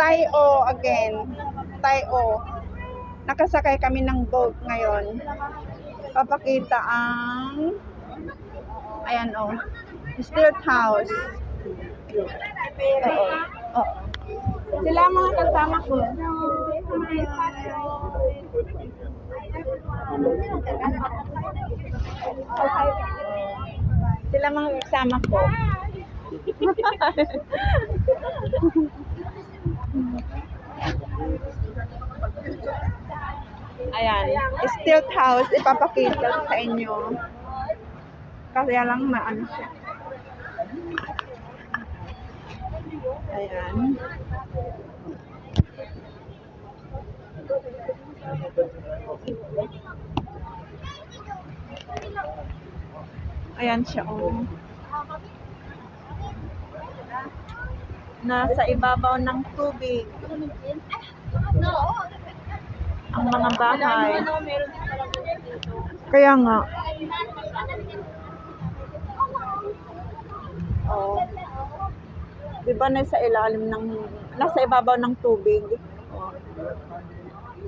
Tayo again. Tayo. Nakasakay kami ng boat ngayon. Papakita ang ayan oh. Stilt house. Oo. Oo. Sila mga kasama ko. Sila mga kasama ko. Ayan, stilt house, ipapakita sa inyo. Kaya lang maano siya. Ayan. Ayan siya, oh. Nasa ibabaw ng tubig. Ang mga bahay. Kaya nga. Oh. Di ba nasa ilalim ng, nasa ibabaw ng tubig?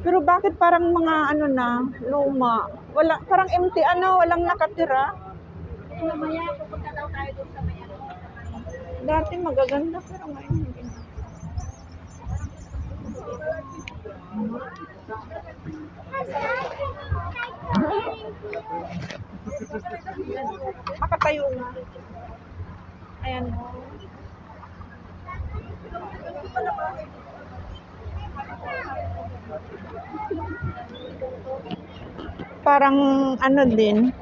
Pero bakit parang mga ano na, luma? Wala, parang empty ano, walang nakatira. Mamaya, pupunta daw tayo doon sa. Dati magaganda pero ngayon hindi na. Makatayo na. Ayan. Parang ano din.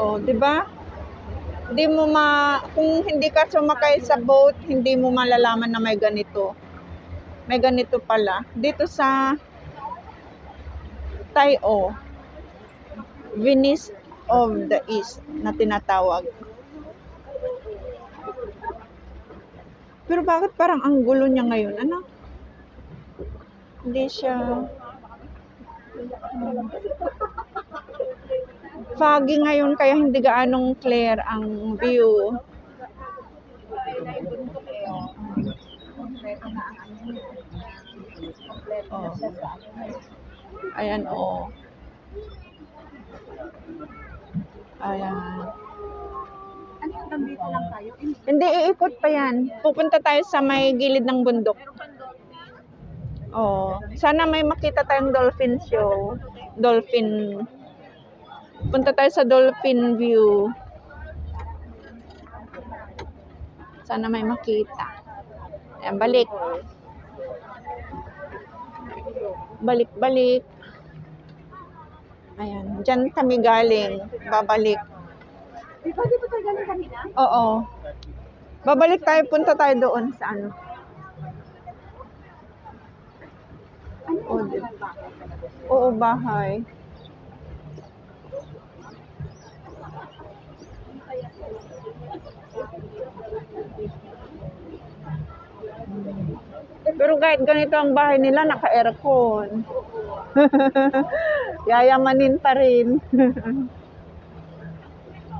Oh, 'di ba? Hindi mo ma kung hindi ka sumakay sa boat, hindi mo malalaman na may ganito. May ganito pala. Dito sa Tayo, Venice of the East na tinatawag. Pero bakit parang ang gulo niya ngayon? Ano? Hindi siya... Foggy ngayon kaya hindi gaanong clear ang view. Oh. Ayan, oh. Ayan. Ano yung nandito lang tayo? Hindi, iikot pa yan. Pupunta tayo sa may gilid ng bundok. Oh, sana may makita tayong dolphin show. Dolphin. Punta tayo sa dolphin view. Sana may makita. Ayan, balik. Balik, balik. Ayan, dyan kami galing. Babalik. Di ba, di ba tayo galing kanina? Oo. Babalik tayo, punta tayo doon sa ano. Ano? Oo, bahay. Pero kahit ganito ang bahay nila, naka-aircon. Yayamanin pa rin.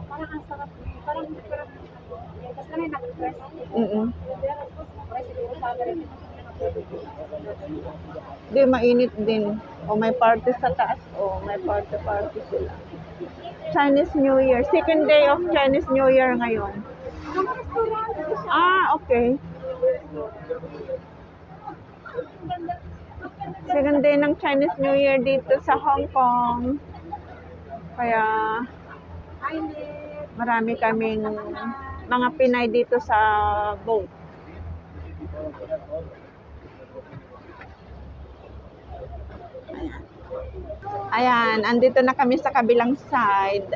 Parang ang sarap. Parang, parang, kasi na nag-press. Mm-mm. Press siguro sa akin. Di, mainit din. O may party sa taas. O may party-party sila. Chinese New Year. Second day of Chinese New Year ngayon. Ah, okay. Second day ng Chinese New Year dito sa Hong Kong. Kaya marami kaming mga Pinay dito sa boat. Ayan, andito na kami sa kabilang side.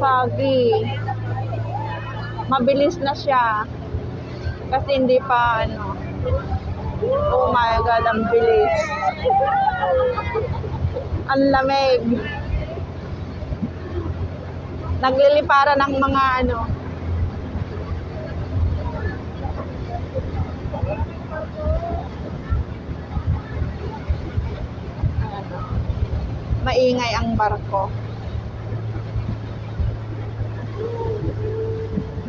Foggy. Mabilis na siya. Kasi hindi pa ano. Oh my God, ang bilis. Ang lamig. Naglilipara ng mga ano. Maingay ang barko.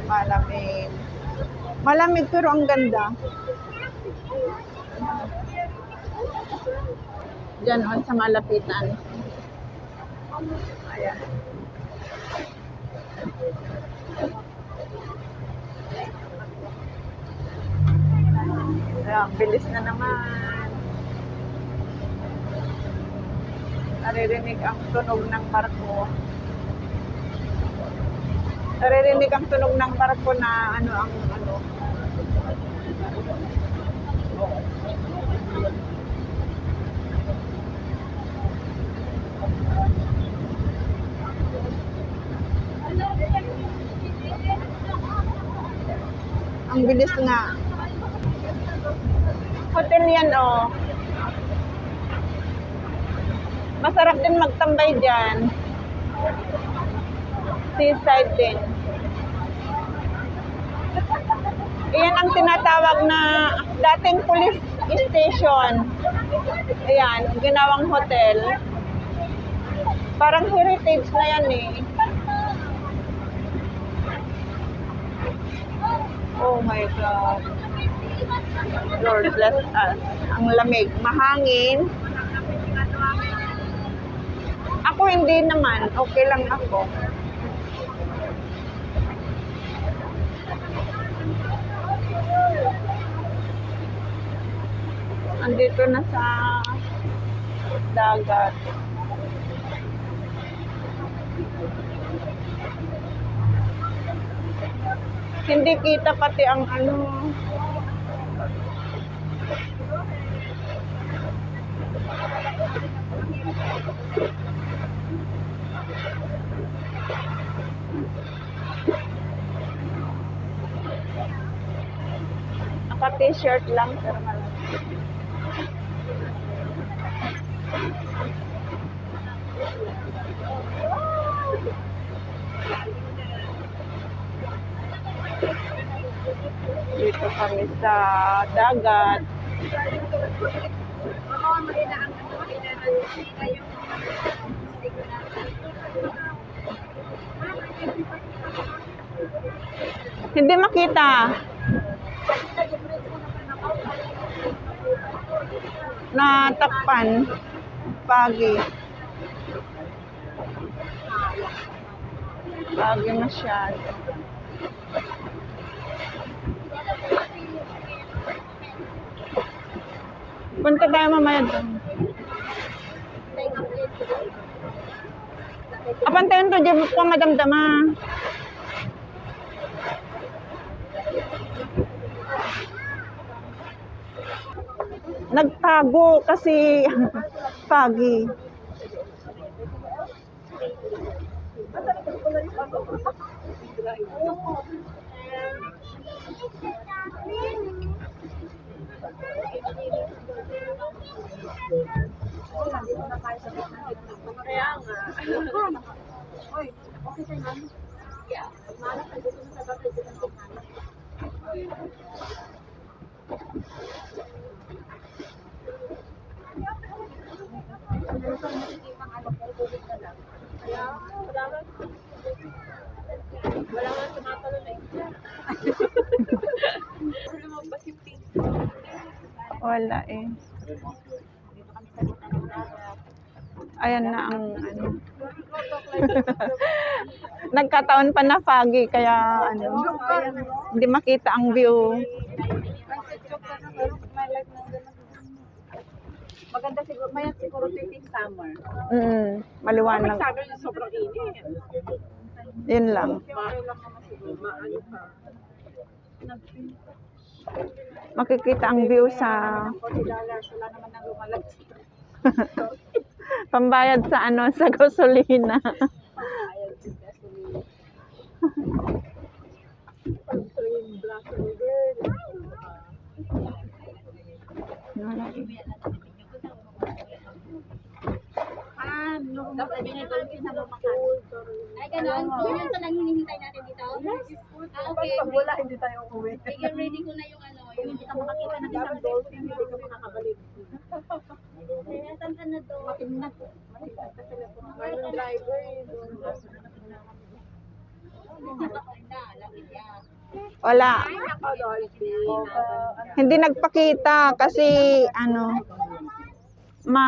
Malamig. Malamig pero ang ganda. Diyan on sa malapitan. Ayan. Ayan, bilis na naman. Naririnig ang tunog ng barko. Naririnig ang tunog ng barko na ano ang ano. Ang bilis nga. Hotel yan, oh. Masarap din magtambay dyan. Seaside din. Iyan ang tinatawag na dating police station. Ayan, ginawang hotel. Parang heritage na yan eh. Oh my God. Lord bless us. Ang lamig. Mahangin. Ako hindi naman. Okay lang ako. Andito na sa dagat. Hindi kita pati ang ano. Naka t-shirt lang pero malamig. Dito kami sa dagat. Hindi makita. Natakpan. Pagi. Pagi masyado. Punta tayo mamaya doon. Apan tayo to, di ko madamdama. Nagtago kasi pagi. Kaya nga. Oy, okay ka na? Yeah. Malas na dito sa bakit dito na Kaya, wala nga. Wala nga tumatalo na isa. Wala mo ba si Pink? Wala eh. Ayan na ang ano. Nagkataon pa na foggy kaya ano, hindi makita ang view. Maganda siguro, may siguro titing summer. Mm, maliwanag. Niya sobrang init. Yun lang. Maano pa. Makikita ang view sa $40 wala naman nang lumalag. pambayad sa ano sa gasolina. Ayaw si gasoline. Pag yung black and girl. Wala eh. Ah, nung dapat niya ito yung sa Makati. Ay, ganon. So, yun pa lang hinihintay natin dito? Ah, okay. Pag wala, hindi tayo umuwi. Sige, ready ko na yung ano, yung Hindi ka makakita ng isang dolphin, hindi ka makakabalik. Kaya Meron ka na ka sila po. Mayroong driver. Wala. Hindi nagpakita kasi ano ma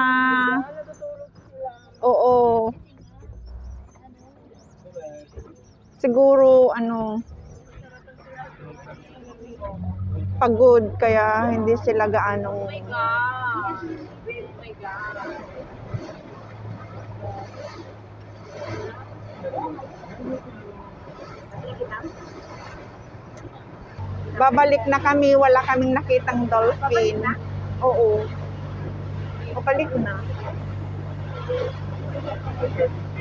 Oo. Siguro ano pagod kaya hindi sila gaano Babalik na kami, wala kaming nakitang dolphin. Oo. Babalik na. Okay.